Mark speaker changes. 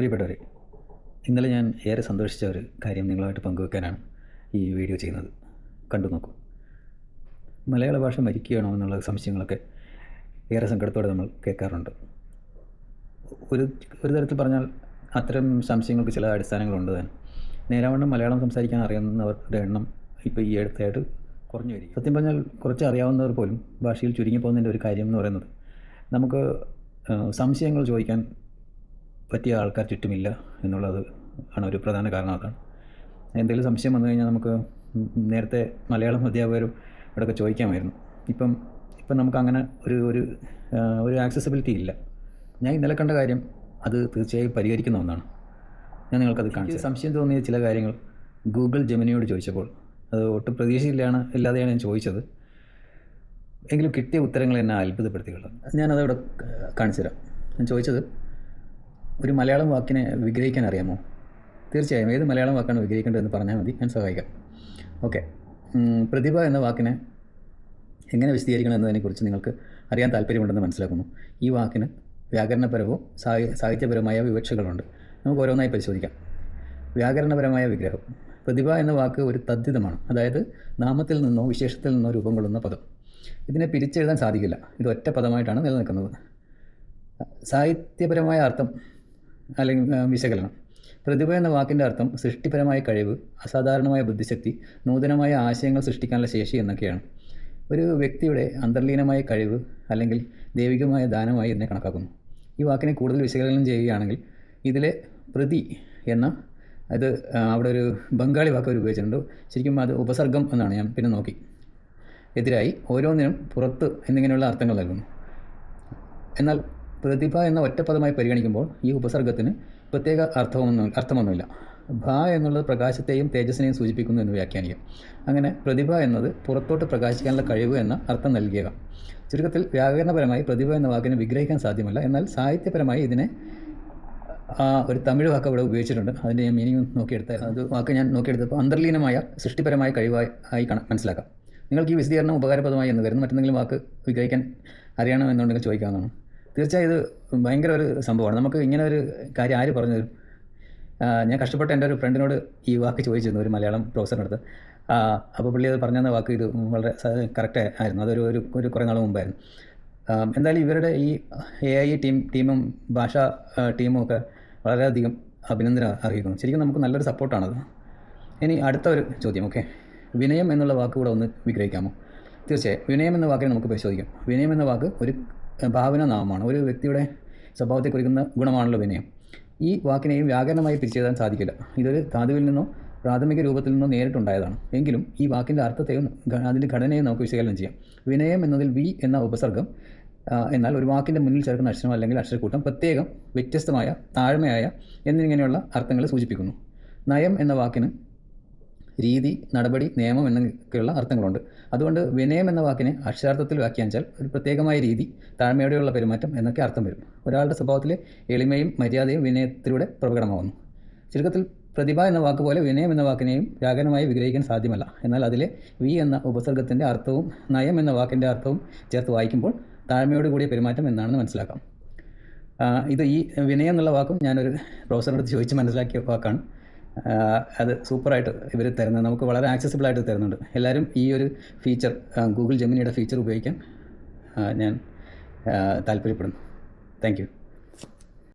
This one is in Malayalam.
Speaker 1: പ്രിയപ്പെട്ടവരെ ഇന്നലെ ഞാൻ ഏറെ സന്തോഷിച്ച ഒരു കാര്യം നിങ്ങളുമായിട്ട് പങ്കുവെക്കാനാണ് ഈ വീഡിയോ ചെയ്യുന്നത്. കണ്ടു നോക്കൂ. മലയാള ഭാഷ മരിക്കുകയാണോ എന്നുള്ള സംശയങ്ങളൊക്കെ ഏറെ സങ്കടത്തോടെ നമ്മൾ കേൾക്കാറുണ്ട്. ഒരു ഒരു തരത്തിൽ പറഞ്ഞാൽ അത്തരം സംശയങ്ങൾക്ക് ചില അടിസ്ഥാനങ്ങളുണ്ട് തന്നെ നേരാവണ്ണം മലയാളം സംസാരിക്കാൻ അറിയാവുന്നവരുടെ എണ്ണം ഇപ്പോൾ ഈ അടുത്തായിട്ട് കുറഞ്ഞു വരിക സത്യം പറഞ്ഞാൽ കുറച്ച് അറിയാവുന്നവർ പോലും ഭാഷയിൽ ചുരുങ്ങി പോകുന്നതിന്റെ ഒരു കാര്യം എന്ന് പറയുന്നത് നമുക്ക് സംശയങ്ങൾ ചോദിക്കാൻ പറ്റിയ ആൾക്കാർ ചുറ്റുമില്ല എന്നുള്ളത് ആണ് ഒരു പ്രധാന കാരണം അതാണ് എന്തെങ്കിലും സംശയം വന്നു കഴിഞ്ഞാൽ നമുക്ക് നേരത്തെ മലയാളം അധ്യാപകരും ഇവിടെയൊക്കെ ചോദിക്കാമായിരുന്നു. ഇപ്പം ഇപ്പം നമുക്ക് അങ്ങനെ ഒരു ഒരു ഒരു ആക്സസിബിലിറ്റി ഇല്ല. ഞാൻ ഇന്നലെ കണ്ട കാര്യം അത് തീർച്ചയായും പരിഹരിക്കുന്ന ഒന്നാണ്. ഞാൻ നിങ്ങൾക്കത് കാണിച്ചു സംശയം തോന്നിയ ചില കാര്യങ്ങൾ ഗൂഗിൾ ജെമിനിയോട് ചോദിച്ചപ്പോൾ അത് ഒട്ടും പ്രതീക്ഷയില്ലാണ് ഇല്ലാതെയാണ് ഞാൻ ചോദിച്ചത്. എങ്കിലും കിട്ടിയ ഉത്തരങ്ങൾ എന്നെ അത്ഭുതപ്പെടുത്തിയുള്ളത് ഞാനതവിടെ കാണിച്ചു തരാം. ഞാൻ ചോദിച്ചത് ഒരു മലയാളം വാക്കിനെ വിഗ്രഹിക്കാൻ അറിയാമോ? തീർച്ചയായും. ഏത് മലയാളം വാക്കാണ് വിഗ്രഹിക്കേണ്ടതെന്ന് പറഞ്ഞാൽ മതി. ഞാൻ സഹായിക്കാം. ഓക്കെ. പ്രതിഭ എന്ന വാക്കിനെ എങ്ങനെ വിശദീകരിക്കണം എന്നതിനെക്കുറിച്ച് നിങ്ങൾക്ക് അറിയാൻ താല്പര്യമുണ്ടെന്ന് മനസ്സിലാക്കുന്നു. ഈ വാക്കിന് വ്യാകരണപരവും സാഹി സാഹിത്യപരമായ വിവക്ഷകളുണ്ട്. നമുക്ക് ഓരോന്നായി പരിശോധിക്കാം. വ്യാകരണപരമായ വിഗ്രഹം. പ്രതിഭ എന്ന വാക്ക് ഒരു തദ്ധിതമാണ്. അതായത് നാമത്തിൽ നിന്നോ വിശേഷത്തിൽ നിന്നോ രൂപം കൊള്ളുന്ന പദം. ഇതിനെ പിരിച്ചെഴുതാൻ സാധിക്കില്ല. ഇത് ഒറ്റ പദമായിട്ടാണ് നിലനിൽക്കുന്നത്. സാഹിത്യപരമായ അർത്ഥം അല്ലെങ്കിൽ വിശകലനം. പ്രതിഭ എന്ന വാക്കിന്റെ അർത്ഥം സൃഷ്ടിപരമായ കഴിവ് അസാധാരണമായ ബുദ്ധിശക്തി നൂതനമായ ആശയങ്ങൾ സൃഷ്ടിക്കാനുള്ള ശേഷി എന്നൊക്കെയാണ്. ഒരു വ്യക്തിയുടെ അന്തർലീനമായ കഴിവ് അല്ലെങ്കിൽ ദൈവികമായ ദാനമായി ഇതിനെ കണക്കാക്കുന്നു. ഈ വാക്കിനെ കൂടുതൽ വിശകലനം ചെയ്യുകയാണെങ്കിൽ ഇതിലെ പ്രതി എന്ന അത് അവിടെ ഒരു ബംഗാളി വാക്ക് ഉപയോഗിച്ചിട്ടുണ്ട്. ശരിക്കും അത് ഉപസർഗം എന്നാണ്. ഞാൻ പിന്നെ നോക്കി. എതിരായി ഓരോന്നിനും പുറത്ത് എന്നിങ്ങനെയുള്ള അർത്ഥങ്ങൾ നൽകുന്നു. എന്നാൽ പ്രതിഭ എന്ന ഒറ്റപ്പദമായി പരിഗണിക്കുമ്പോൾ ഈ ഉപസർഗത്തിന് പ്രത്യേക അർത്ഥമൊന്നും അർത്ഥമൊന്നുമില്ല. ഭ എന്നുള്ളത് പ്രകാശത്തെയും തേജസ്സിനെയും സൂചിപ്പിക്കുന്നു എന്ന് വ്യാഖ്യാനിക്കാം. അങ്ങനെ പ്രതിഭ എന്നത് പുറത്തോട്ട് പ്രകാശിക്കാനുള്ള കഴിവ് എന്ന അർത്ഥം നൽകിയേക്കാം. ചുരുക്കത്തിൽ വ്യാകരണപരമായി പ്രതിഭ എന്ന വാക്കിനെ വിഗ്രഹിക്കാൻ സാധ്യമല്ല. എന്നാൽ സാഹിത്യപരമായി ഇതിനെ ഒരു തമിഴ് വാക്ക് അവിടെ ഉപയോഗിച്ചിട്ടുണ്ട്. അതിന്റെ ഞാൻ മീനിങ് നോക്കിയെടുത്ത അത് വാക്ക് ഞാൻ നോക്കിയെടുത്തപ്പോൾ അന്തർലീനമായ സൃഷ്ടിപരമായ കഴിവായി ആയി കാണാൻ മനസ്സിലാക്കാം. നിങ്ങൾക്ക് ഈ വിശദീകരണം ഉപകാരപ്രദമായി എന്ന് കരുതുന്നു. മറ്റെന്തെങ്കിലും വാക്ക് വിഗ്രഹിക്കാൻ അറിയണമെന്നുണ്ടെങ്കിൽ ചോദിക്കാവുന്നതാണ്. തീർച്ചയായും ഇത് ഭയങ്കര ഒരു സംഭവമാണ്. നമുക്ക് ഇങ്ങനെ ഒരു കാര്യം ആര് പറഞ്ഞു തരും ഞാൻ കഷ്ടപ്പെട്ട് എന്റെ ഒരു ഫ്രണ്ടിനോട് ഈ വാക്ക് ചോദിച്ചിരുന്നു ഒരു മലയാളം പ്രൊഫസറിന്റെ അടുത്ത് അപ്പോൾ പുള്ളി അത് പറഞ്ഞെന്ന വാക്ക് ഇത് വളരെ കറക്റ്റ് ആയിരുന്നു. അതൊരു ഒരു ഒരു കുറേ നാൾ മുമ്പായിരുന്നു. എന്തായാലും ഇവരുടെ ഈ എ ഐ ടീം ടീമും ഭാഷ ടീമും ഒക്കെ വളരെയധികം അഭിനന്ദനം അറിയിക്കുന്നു ശരിക്കും നമുക്ക് നല്ലൊരു സപ്പോർട്ടാണത് ഇനി അടുത്ത ഒരു ചോദ്യം ഓക്കെ. വിനയം എന്നുള്ള വാക്ക് കൂടെ ഒന്ന് വിഗ്രഹിക്കാമോ? തീർച്ചയായും. വിനയം എന്ന വാക്കിനെ നമുക്ക് പരിശോധിക്കാം. വിനയം എന്ന വാക്ക് ഒരു ഭാവന നാമമാണ് ഒരു വ്യക്തിയുടെ സ്വഭാവത്തെ കുറിക്കുന്ന ഗുണമാണല്ലോ വിനയം ഈ വാക്കിനെയും വ്യാകരണമായി പിരിച്ചെഴുതാൻ സാധിക്കില്ല. ഇതൊരു ധാതുവിൽ നിന്നോ പ്രാഥമിക രൂപത്തിൽ നിന്നോ നേരിട്ടുണ്ടായതാണ്. എങ്കിലും ഈ വാക്കിന്റെ അർത്ഥത്തെയും അതിന്റെ ഘടനയും നമുക്ക് വിശകലനം ചെയ്യാം. വിനയം എന്നതിൽ വി എന്ന ഉപസർഗം എന്നാൽ ഒരു വാക്കിന്റെ മുന്നിൽ ചേർക്കുന്ന അക്ഷരം അല്ലെങ്കിൽ അക്ഷരക്കൂട്ടം പ്രത്യേകം വ്യത്യസ്തമായ താഴ്മയായ എന്നിങ്ങനെയുള്ള അർത്ഥങ്ങളെ സൂചിപ്പിക്കുന്നു. നയം എന്ന വാക്കിന് രീതി നടപടി നിയമം എന്നൊക്കെയുള്ള അർത്ഥങ്ങളുണ്ട്. അതുകൊണ്ട് വിനയം എന്ന വാക്കിനെ അക്ഷരാർത്ഥത്തിൽ വ്യാഖ്യാനിച്ചാൽ ഒരു പ്രത്യേകമായ രീതി താഴ്മയോടെയുള്ള പെരുമാറ്റം എന്നൊക്കെ അർത്ഥം വരും. ഒരാളുടെ സ്വഭാവത്തിലെ എളിമയും മര്യാദയും വിനയത്തിലൂടെ പ്രകടമാകുന്നു ചുരുക്കത്തിൽ പ്രതിഭ എന്ന വാക്ക് പോലെ വിനയം എന്ന വാക്കിനെയും വ്യാകരണമായി വിഗ്രഹിക്കാൻ സാധ്യമല്ല. എന്നാൽ അതിലെ വി എന്ന ഉപസർഗത്തിന്റെ അർത്ഥവും നയം എന്ന വാക്കിന്റെ അർത്ഥവും ചേർത്ത് വായിക്കുമ്പോൾ താഴ്മയോട് കൂടിയ പെരുമാറ്റം എന്നാണെന്ന് മനസ്സിലാക്കാം. ഇത് ഈ വിനയം എന്നുള്ള വാക്കും ഞാനൊരു പ്രൊഫസറിനോട് ചോദിച്ച് മനസ്സിലാക്കിയ വാക്കാണ്. അത് സൂപ്പറായിട്ട് ഇവർ തരുന്നത്. നമുക്ക് വളരെ ആക്സസിബിൾ ആയിട്ട് തരുന്നുണ്ട്. എല്ലാവരും ഈ ഒരു ഫീച്ചർ ഗൂഗിൾ ജെമിനിയുടെ ഫീച്ചർ ഉപയോഗിക്കാൻ ഞാൻ താല്പര്യപ്പെടുന്നു. താങ്ക്